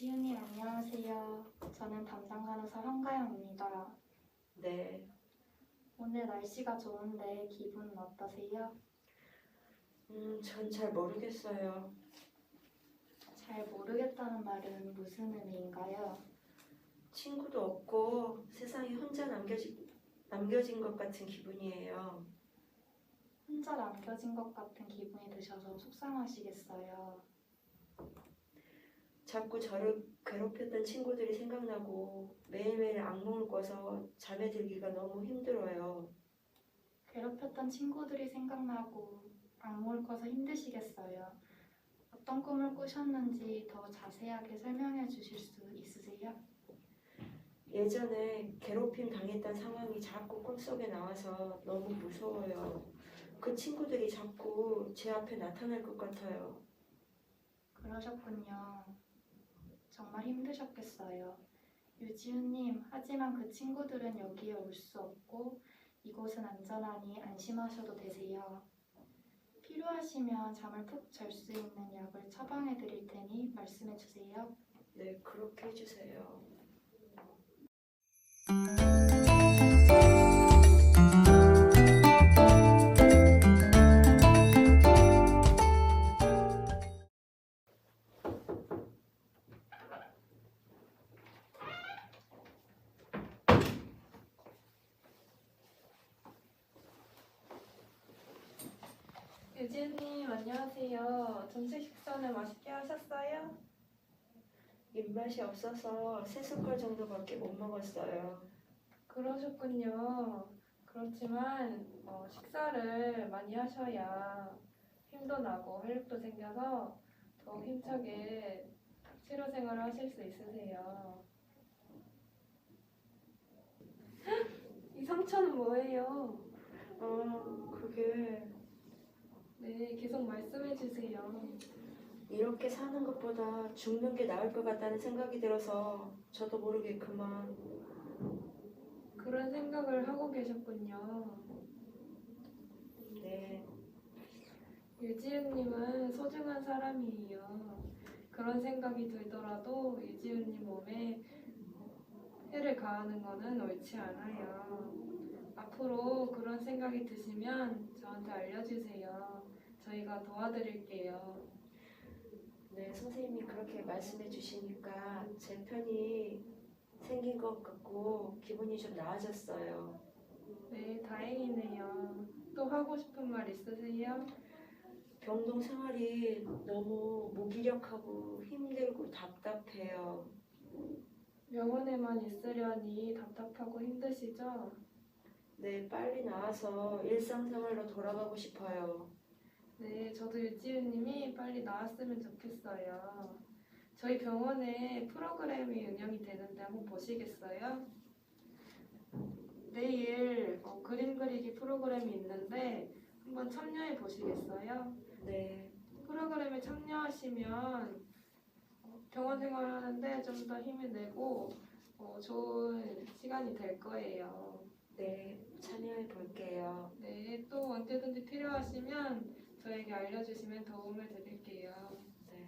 유지훈님 안녕하세요. 저는 담당 간호사 황가영입니다. 네, 오늘 날씨가 좋은데 기분 어떠세요? 음, 전 잘 모르겠어요. 잘 모르겠다는 말은 무슨 의미인가요? 친구도 없고 세상에 혼자 남겨진, 남겨진 것 같은 기분이에요. 혼자 남겨진 것 같은 기분이 드셔서 속상하시겠어요. 자꾸 저를 괴롭혔던 친구들이 생각나고 매일매일 악몽을 꿔서 잠에 들기가 너무 힘들어요. 괴롭혔던 친구들이 생각나고 악몽을 꿔서 힘드시겠어요. 어떤 꿈을 꾸셨는지 더 자세하게 설명해 주실 수 있으세요? 예전에 괴롭힘 당했던 상황이 자꾸 꿈속에 나와서 너무 무서워요. 그 친구들이 자꾸 제 앞에 나타날 것 같아요. 그러셨군요. 정말 힘드셨겠어요. 유지훈님, 하지만 그 친구들은 여기에 올 수 없고 이곳은 안전하니 안심하셔도 되세요. 필요하시면 잠을 푹 잘 수 있는 약을 처방해 드릴 테니 말씀해 주세요. 네, 그렇게 해주세요. 유진님 안녕하세요. 점심 식사는 맛있게 하셨어요? 입맛이 없어서 세 숟갈 정도밖에 못 먹었어요. 그러셨군요. 그렇지만 어, 식사를 많이 하셔야 힘도 나고 활력도 생겨서 더 힘차게 치료 생활을 하실 수 있으세요. 이 상처는 뭐예요? 아, 그게 네, 계속 말씀해 주세요. 이렇게 사는 것보다 죽는 게 나을 것 같다는 생각이 들어서 저도 모르게 그만. 그런 생각을 하고 계셨군요. 네, 유지은님은 소중한 사람이에요. 그런 생각이 들더라도 유지은님 몸에 해를 가하는 거는 옳지 않아요. 앞으로 그런 생각이 드시면 저한테 알려주세요. 저희가 도와드릴게요. 네, 선생님이 그렇게 말씀해 주시니까 제 편이 생긴 것 같고 기분이 좀 나아졌어요. 네, 다행이네요. 또 하고 싶은 말 있으세요? 병동 생활이 너무 무기력하고 힘들고 답답해요. 병원에만 있으려니 답답하고 힘드시죠? 네, 빨리 나와서 일상생활로 돌아가고 싶어요. 네, 저도 유지은님이 빨리 나왔으면 좋겠어요. 저희 병원에 프로그램이 운영이 되는데 한번 보시겠어요? 내일 어, 그림 그리기 프로그램이 있는데 한번 참여해 보시겠어요? 네, 프로그램에 참여하시면 어, 병원 생활하는데 좀 더 힘을 내고 어, 좋은 시간이 될 거예요. 네, 참여해 볼게요. 네, 또 언제든지 필요하시면 저에게 알려주시면 도움을 드릴게요. 네.